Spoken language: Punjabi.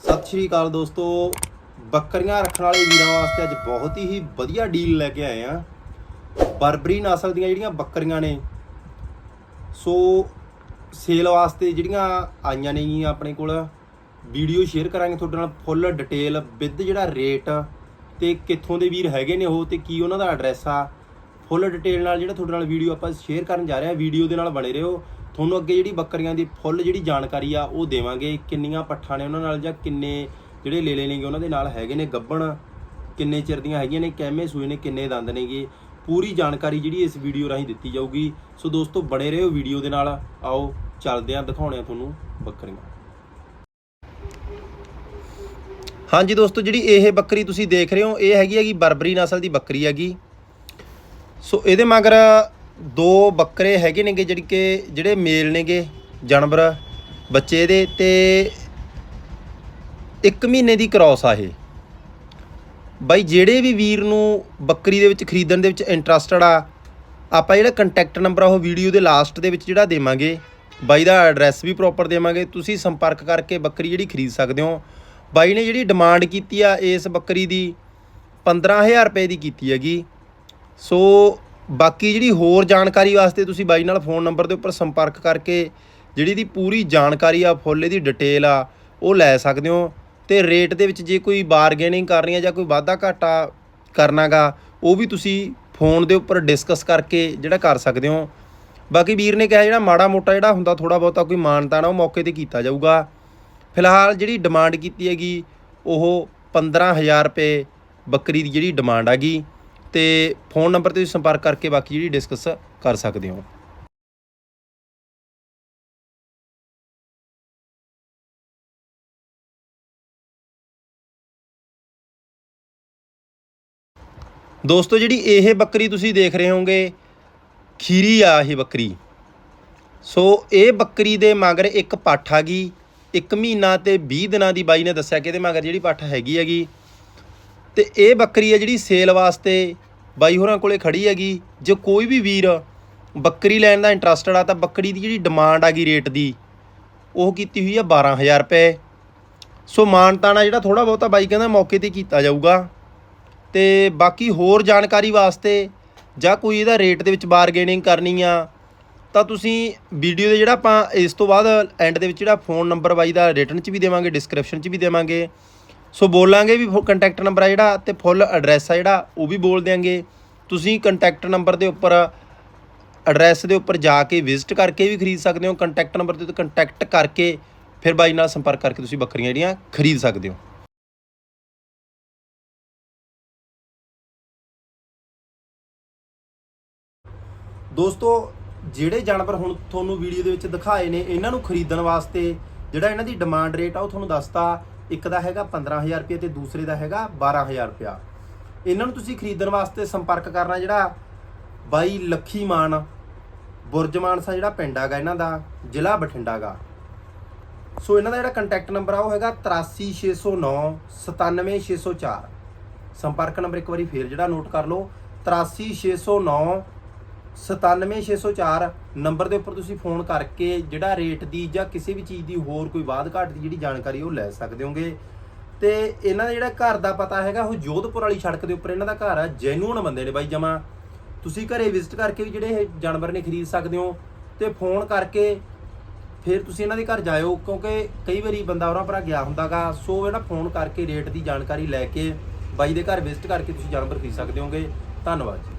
ਸਤਿ ਸ਼੍ਰੀ ਅਕਾਲ ਦੋਸਤੋ। ਬੱਕਰੀਆਂ ਰੱਖਣ ਵਾਲੇ ਵੀਰਾਂ ਵਾਸਤੇ ਅੱਜ ਬਹੁਤ ਹੀ ਵਧੀਆ ਡੀਲ ਲੈ ਕੇ ਆਏ ਆ। ਬਰਬਰੀ ਨਸਲ ਦੀਆਂ ਜਿਹੜੀਆਂ ਬੱਕਰੀਆਂ ਨੇ, ਸੋ ਸੇਲ ਵਾਸਤੇ ਜਿਹੜੀਆਂ ਆਈਆਂ ਨੇਗੀਆਂ ਆਪਣੇ ਕੋਲ, ਵੀਡੀਓ ਸ਼ੇਅਰ ਕਰਾਂਗੇ ਤੁਹਾਡੇ ਨਾਲ ਫੁੱਲ ਡਿਟੇਲ ਵਿਦ ਜਿਹੜਾ ਰੇਟ ਤੇ ਕਿੱਥੋਂ ਦੇ ਵੀਰ ਹੈਗੇ ਨੇ ਉਹ, ਤੇ ਕੀ ਉਹਨਾਂ ਦਾ ਐਡਰੈਸ ਆ। ਫੁੱਲ ਡਿਟੇਲ ਨਾਲ ਜਿਹੜਾ ਤੁਹਾਡੇ ਨਾਲ ਵੀਡੀਓ ਆਪਾਂ ਸ਼ੇਅਰ ਕਰਨ ਜਾ ਰਹੇ ਹਾਂ ਵੀਡੀਓ ਦੇ ਨਾਲ ਬਣੇ ਰਹੋ। ਤੁਹਾਨੂੰ ਅੱਗੇ ਜਿਹੜੀ ਬੱਕਰੀਆਂ ਦੀ ਫੁੱਲ ਜਿਹੜੀ ਜਾਣਕਾਰੀ ਆ, ਉਹ ਦੇਵਾਂਗੇ। ਕਿੰਨੀਆਂ ਪੱਠਾਂ ਨੇ ਉਹਨਾਂ ਨਾਲ ਜਾਂ ਕਿੰਨੇ ਜਿਹੜੇ ਲੇਲੇ ਨੇਗੇ ਉਹਨਾਂ ਦੇ ਨਾਲ ਹੈਗੇ ਨੇ? ਗੱਬਣ ਕਿੰਨੇ ਚਿਰ ਦੀਆਂ ਹੈਗੀਆਂ ਨੇ? ਕਿਵੇਂ ਸੂਏ ਨੇ ਕਿੰਨੇ ਦੰਦ ਨੇਗੇ? ਪੂਰੀ ਜਾਣਕਾਰੀ ਜਿਹੜੀ ਇਸ ਵੀਡੀਓ ਰਾਹੀਂ ਦਿੱਤੀ ਜਾਊਗੀ। ਸੋ ਦੋਸਤੋ, ਬਣੇ ਰਹੋ ਵੀਡੀਓ ਦੇ ਨਾਲ। ਆਓ, ਚੱਲਦੇ ਆਂ ਦਿਖਾਉਣੇ ਆ ਤੁਹਾਨੂੰ ਬੱਕਰੀਆਂ। ਹਾਂਜੀ ਦੋਸਤੋ, ਜਿਹੜੀ ਇਹ ਬੱਕਰੀ ਤੁਸੀਂ ਦੇਖ ਰਹੇ ਹੋ, ਇਹ ਹੈਗੀ ਹੈਗੀ ਬਰਬਰੀ ਨਸਲ ਦੀ ਬੱਕਰੀ ਹੈਗੀ। ਸੋ ਇਹਦੇ ਮਗਰ ਦੋ ਬੱਕਰੇ ਹੈਗੇ ਨੇਗੇ ਜਿਹੜੀ ਕਿ, ਜਿਹੜੇ ਮੇਲ ਨੇਗੇ ਜਾਨਵਰ, ਬੱਚੇ ਦੇ ਤੇ 1 ਮਹੀਨੇ ਦੀ ਕ੍ਰਾਸ ਆ ਇਹ। ਬਾਈ, ਜਿਹੜੇ ਵੀ ਵੀਰ ਨੂੰ ਬੱਕਰੀ ਦੇ ਵਿੱਚ ਖਰੀਦਣ ਦੇ ਵਿੱਚ ਇੰਟਰਸਟਡ ਆ, ਆਪਾਂ ਜਿਹੜਾ ਕੰਟੈਕਟ ਨੰਬਰ ਆ ਉਹ ਵੀਡੀਓ ਦੇ ਲਾਸਟ ਦੇ ਵਿੱਚ ਜਿਹੜਾ ਦੇਵਾਂਗੇ, ਬਾਈ ਦਾ ਐਡਰੈਸ ਵੀ ਪ੍ਰੋਪਰ ਦੇਵਾਂਗੇ, ਤੁਸੀਂ ਸੰਪਰਕ ਕਰਕੇ ਬੱਕਰੀ ਜਿਹੜੀ ਖਰੀਦ ਸਕਦੇ ਹੋ। ਬਾਈ ਨੇ ਜਿਹੜੀ ਡਿਮਾਂਡ ਕੀਤੀ ਆ ਇਸ ਬੱਕਰੀ ਦੀ 15000 ਰੁਪਏ ਦੀ ਕੀਤੀ ਹੈਗੀ। ਸੋ ਬਾਕੀ ਜਿਹੜੀ ਹੋਰ ਜਾਣਕਾਰੀ ਵਾਸਤੇ ਤੁਸੀਂ ਬਾਈ ਨਾਲ ਫੋਨ ਨੰਬਰ ਦੇ ਉੱਪਰ ਸੰਪਰਕ ਕਰਕੇ ਜਿਹੜੀ ਦੀ ਪੂਰੀ ਜਾਣਕਾਰੀ ਆ, ਫੁੱਲ ਇਹਦੀ ਡਿਟੇਲ ਆ, ਉਹ ਲੈ ਸਕਦੇ ਹੋ। ਤੇ ਰੇਟ ਦੇ ਵਿੱਚ ਜੇ ਕੋਈ ਬਾਰਗੇਨਿੰਗ ਕਰਨੀ ਆ ਜਾਂ ਕੋਈ ਵਾਧਾ ਘਾਟਾ ਕਰਨਾਗਾ ਉਹ ਵੀ ਤੁਸੀਂ ਫੋਨ ਦੇ ਉੱਪਰ ਡਿਸਕਸ ਕਰਕੇ ਜਿਹੜਾ ਕਰ ਸਕਦੇ ਹੋ। ਬਾਕੀ ਵੀਰ ਨੇ ਕਿਹਾ ਜਿਹੜਾ ਮਾੜਾ ਮੋਟਾ ਜਿਹੜਾ ਹੁੰਦਾ ਥੋੜਾ ਬਹੁਤਾ ਕੋਈ ਮਾਨਤਾ ਨਾ ਉਹ ਮੌਕੇ ਤੇ ਕੀਤਾ ਜਾਊਗਾ। ਫਿਲਹਾਲ ਜਿਹੜੀ ਡਿਮਾਂਡ ਕੀਤੀ ਹੈਗੀ, ਉਹ 15000 ਰੁਪਏ ਬੱਕਰੀ ਦੀ ਜਿਹੜੀ ਡਿਮਾਂਡ ਹੈਗੀ। ਤੇ ਫੋਨ ਨੰਬਰ ਤੇ ਤੁਸੀਂ ਸੰਪਰਕ ਕਰਕੇ ਬਾਕੀ ਜਿਹੜੀ ਡਿਸਕਸ ਕਰ ਸਕਦੇ ਹੋ। ਦੋਸਤੋ, ਜਿਹੜੀ ਇਹ ਬੱਕਰੀ ਤੁਸੀਂ ਦੇਖ ਰਹੇ ਹੋਗੇ, ਖੀਰੀ ਆ ਇਹ ਬੱਕਰੀ। ਸੋ ਇਹ ਬੱਕਰੀ ਦੇ ਮਗਰ ਇੱਕ ਪੱਠ ਆ ਗਈ ਇੱਕ ਮਹੀਨਾ ਤੇ 20 ਦਿਨਾਂ ਦੀ ਬਾਈ ਨੇ ਦੱਸਿਆ ਕਿ ਇਹਦੇ ਮਗਰ ਜਿਹੜੀ ਪੱਠ ਹੈਗੀ ਹੈਗੀ ਤੇ ਇਹ ਬੱਕਰੀ ਹੈ ਜਿਹੜੀ ਸੇਲ ਵਾਸਤੇ ਬਾਈ ਹੋਰਾਂ ਕੋਲੇ ਖੜੀ ਹੈਗੀ। ਜੇ ਕੋਈ ਵੀ ਵੀਰ ਬੱਕਰੀ ਲੈਣ ਦਾ ਇੰਟਰਸਟਡ ਆ ਤਾਂ ਬੱਕਰੀ ਦੀ ਜਿਹੜੀ ਡਿਮਾਂਡ ਆ ਗਈ ਰੇਟ ਦੀ, ਉਹ ਕੀਤੀ ਹੋਈ ਆ 12000 ਰੁਪਏ। ਸੋ ਮਾਨਤਾਣਾ ਜਿਹੜਾ ਥੋੜਾ ਬਹੁਤਾ ਬਾਈ ਕਹਿੰਦਾ ਮੌਕੇ ਤੇ ਕੀਤਾ ਜਾਊਗਾ। ਤੇ ਬਾਕੀ ਹੋਰ ਜਾਣਕਾਰੀ ਵਾਸਤੇ ਜਾਂ ਕੋਈ ਇਹਦਾ ਰੇਟ ਦੇ ਵਿੱਚ ਬਾਰਗੇਨਿੰਗ ਕਰਨੀ ਆ, ਤਾਂ ਤੁਸੀਂ ਵੀਡੀਓ ਦੇ ਜਿਹੜਾ ਆਪਾਂ ਇਸ ਤੋਂ ਬਾਅਦ ਐਂਡ ਦੇ ਵਿੱਚ ਜਿਹੜਾ ਫੋਨ ਨੰਬਰ ਬਾਈ ਦਾ ਰਿਟਰਨ 'ਚ ਵੀ ਦੇਵਾਂਗੇ ਡਿਸਕ੍ਰਿਪਸ਼ਨ 'ਚ ਵੀ ਦੇਵਾਂਗੇ। ਸੋ ਬੋਲਾਂਗੇ ਵੀ ਕੰਟੈਕਟ ਨੰਬਰ ਆ ਜਿਹੜਾ ਤੇ ਫੁੱਲ ਐਡਰੈਸ ਆ ਜਿਹੜਾ, ਉਹ ਵੀ ਬੋਲ ਦਿਆਂਗੇ। ਤੁਸੀਂ ਕੰਟੈਕਟ ਨੰਬਰ ਦੇ ਉੱਪਰ ਐਡਰੈਸ ਦੇ ਉੱਪਰ ਜਾ ਕੇ ਵਿਜ਼ਿਟ ਕਰਕੇ ਵੀ ਖਰੀਦ ਸਕਦੇ ਹੋ। ਕੰਟੈਕਟ ਨੰਬਰ ਦੇ ਉੱਤੇ ਕੰਟੈਕਟ ਕਰਕੇ ਫਿਰ ਬਾਈ ਨਾਲ ਸੰਪਰਕ ਕਰਕੇ ਤੁਸੀਂ ਬੱਕਰੀਆਂ ਜਿਹੜੀਆਂ ਖਰੀਦ ਸਕਦੇ ਹੋ। ਦੋਸਤੋ, ਜਿਹੜੇ ਜਾਨਵਰ ਹੁਣ ਤੁਹਾਨੂੰ ਵੀਡੀਓ ਦੇ ਵਿੱਚ ਦਿਖਾਏ ਨੇ, ਇਹਨਾਂ ਨੂੰ ਖਰੀਦਣ ਵਾਸਤੇ ਜਿਹੜਾ ਇਹਨਾਂ ਦੀ ਡਿਮਾਂਡ ਰੇਟ ਆ ਉਹ ਤੁਹਾਨੂੰ ਦੱਸਤਾ। ਇੱਕ ਦਾ ਹੈਗਾ 15000 ਰੁਪਏ ਤੇ ਦੂਸਰੇ ਦਾ ਹੈਗਾ 12000 ਰੁਪਿਆ ਇਹਨਾਂ ਨੂੰ ਤੁਸੀਂ ਖਰੀਦਣ ਵਾਸਤੇ ਸੰਪਰਕ ਕਰਨਾ ਜਿਹੜਾ ਬਾਈ ਲੱਖੀ ਮਾਨ, ਬੁਰਜ ਮਾਨਸਾ ਜਿਹੜਾ ਪਿੰਡ ਹੈਗਾ ਇਹਨਾਂ ਦਾ, ਜ਼ਿਲ੍ਹਾ ਬਠਿੰਡਾ ਗਾ ਸੋ ਇਹਨਾਂ ਦਾ ਜਿਹੜਾ ਕੰਟੈਕਟ ਨੰਬਰ ਆ ਉਹ ਹੈਗਾ 83609 97604 ਸੰਪਰਕ ਨੰਬਰ ਇੱਕ ਵਾਰੀ ਫੇਰ ਜਿਹੜਾ ਨੋਟ ਕਰ ਲਓ 83609 97604 ਨੰਬਰ ਦੇ ਉੱਪਰ ਤੁਸੀਂ ਫੋਨ ਕਰਕੇ ਜਿਹੜਾ ਰੇਟ ਦੀ ਜਾਂ ਕਿਸੇ ਵੀ ਚੀਜ਼ ਦੀ ਹੋਰ ਕੋਈ ਵਾਧ ਘਾਟ ਦੀ ਜਿਹੜੀ ਜਾਣਕਾਰੀ ਉਹ ਲੈ ਸਕਦੇ ਹੋਗੇ। ਤੇ ਇਹਨਾਂ ਦਾ ਜਿਹੜਾ ਘਰ ਦਾ ਪਤਾ ਹੈਗਾ, ਉਹ ਜੋਧਪੁਰ ਵਾਲੀ ਸੜਕ ਦੇ ਉੱਪਰ ਇਹਨਾਂ ਦਾ ਘਰ ਆ ਜੈਨੂਨ ਬੰਦੇ ਨੇ ਬਾਈ ਜਮਾ। ਤੁਸੀਂ ਘਰੇ ਵਿਜ਼ਿਟ ਕਰਕੇ ਵੀ ਜਿਹੜੇ ਇਹ ਜਾਨਵਰ ਨੇ ਖਰੀਦ ਸਕਦੇ ਹੋ। ਤੇ ਫੋਨ ਕਰਕੇ ਫਿਰ ਤੁਸੀਂ ਇਹਨਾਂ ਦੇ ਘਰ ਜਾਇਓ, ਕਿਉਂਕਿ ਕਈ ਵਾਰੀ ਬੰਦਾ ਉਹਨਾਂ ਭਰਾ ਗਿਆ ਹੁੰਦਾਗਾ, ਸੋ ਇਹਨਾਂ ਫੋਨ ਕਰਕੇ ਰੇਟ ਦੀ ਜਾਣਕਾਰੀ ਲੈ ਕੇ ਬਾਈ ਦੇ ਘਰ ਵਿਜ਼ਿਟ ਕਰਕੇ ਤੁਸੀਂ ਜਾਨਵਰ ਖਰੀਦ ਸਕਦੇ ਹੋਗੇ। ਧੰਨਵਾਦ ਜੀ।